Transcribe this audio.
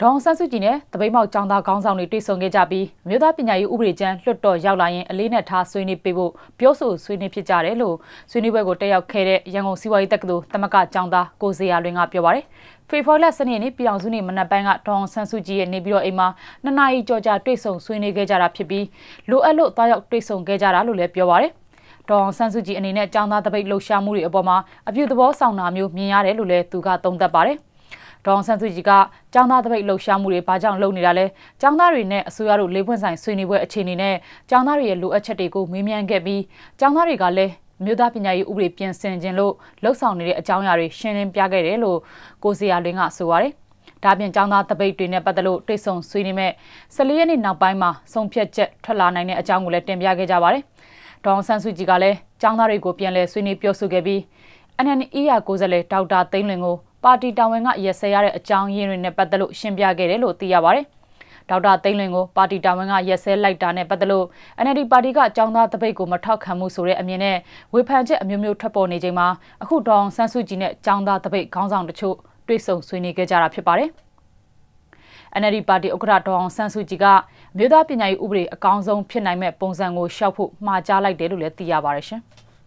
ဒေါအောင်ဆန်းစုကြည်နဲ့တပိတ်မောက်ចောင်းသားခေါင်းဆောင်တွေတွေ့ဆုံခဲ့ကြပြီးမြို့သားပညာရေးဥပဒေကျမ်းလွှတ်တော်ရောက်လာရင်အလေးနဲ့ထားဆွေးနွေးပေးဖို့ပြောဆိုဆွေးနွေးဖြစ်ကြတယ်လို့ဆွေးနွေးပွဲကိုတက်ရောက်ခဲ့တဲ့ရန်ကုန်စီးပွားရေးတက္ကသိုလ်တမကចောင်းသားကိုစေရလွင်ကပြောပါရယ်ဖေဖော်ဝါရီစနေနေ့ပြည်အောင်စုနေ့မနက်ပိုင်းကဒေါအောင်ဆန်းစုကြည်ရဲ့နေပြီးတော့အိမ်မှာနှစ်နာရီကြော်ကြာတွေ့ဆုံဆွေးနွေးခဲ့ကြတာဖြစ်ပြီးလိုအပ်လို့တွားရောက်တွေ့ဆုံခဲ့ကြတာလို့လည်းပြောပါရယ်ဒေါအောင်ဆန်းစုကြည်အနေနဲ့ចောင်းသားတပိတ်လှုပ်ရှားမှုတွေအပေါ်မှာအပြုသဘောဆောင်တာမျိုးမြင်ရတယ်လို့လည်းသူကသုံးသပ်ပါတယ် ဒေါအောင်ဆန်းစုကြည်ကចောင်းသားတပိတ်လှုပ်ရှားမှုတွေဘာကြောင့်လုပ်နေတာလဲចောင်းသားတွေနဲ့အစိုးရတို့လေးပွင့်ဆိုင်ဆွေးနွေးပွဲအခြေအနေနဲ့ចောင်းသားတွေရဲ့လိုအပ်ချက်တွေကိုမေးမြန်းခဲ့ပြီးចောင်းသားတွေကလည်းမြို့သားပညာရေးဥပဒေပြင်ဆင်ခြင်းလို့လှုပ်ဆောင်နေတဲ့အကြောင်းအရာတွေရှင်းလင်းပြခဲ့တယ်လို့ကိုစီယာလွင်ကဆိုပါတယ်။ဒါပြင်ចောင်းသားတပိတ်တွေနဲ့ပတ်သက်လို့တိတ်ဆုံဆွေးနွေးမဲ့14ရက်နေ့နောက်ပိုင်းမှာဆုံးဖြတ်ချက်ထွက်လာနိုင်တဲ့အကြောင်းကိုလည်းတင်ပြခဲ့ကြပါတယ်။ဒေါအောင်ဆန်းစုကြည်ကလည်းចောင်းသားတွေကိုပြန်လည်ဆွေးနွေးပြောဆိုခဲ့ပြီး NNE ရကိုယ်စားလှယ်ဒေါက်တာသိန်းလွင်ကို ပါတီတာဝန်ကရက်စဲရတဲ့အကြောင်းရင်းတွေနဲ့ပတ်သက်လို့ရှင်းပြခဲ့တယ်လို့သိရပါတယ်။ဒေါက်တာသိန်းလွင်ကိုပါတီတာဝန်ကရက်စဲလိုက်တာနဲ့ပတ်သက်လို့ NLD ပါတီကအကြောင်းသားတပိတ်ကိုမထောက်ခံမှုဆိုတဲ့အမြင်နဲ့ဝေဖန်ချက်အမျိုးမျိုးထွက်ပေါ်နေချိန်မှာအခုဒေါအောင်ဆန်းစုကြည်နဲ့အကြောင်းသားတပိတ်ခေါင်းဆောင်တချို့တွေ့ဆုံဆွေးနွေးခဲ့ကြတာဖြစ်ပါတယ်။ NLD ပါတီဥက္ကဋ္ဌဒေါအောင်ဆန်းစုကြည်ကမြို့သားပညာရေးဥပဒေအကောင်းဆုံးဖြစ်နိုင်မဲ့ပုံစံကိုရှောက်ဖို့မှာကြားလိုက်တယ်လို့လည်းသိရပါတယ်ရှင်။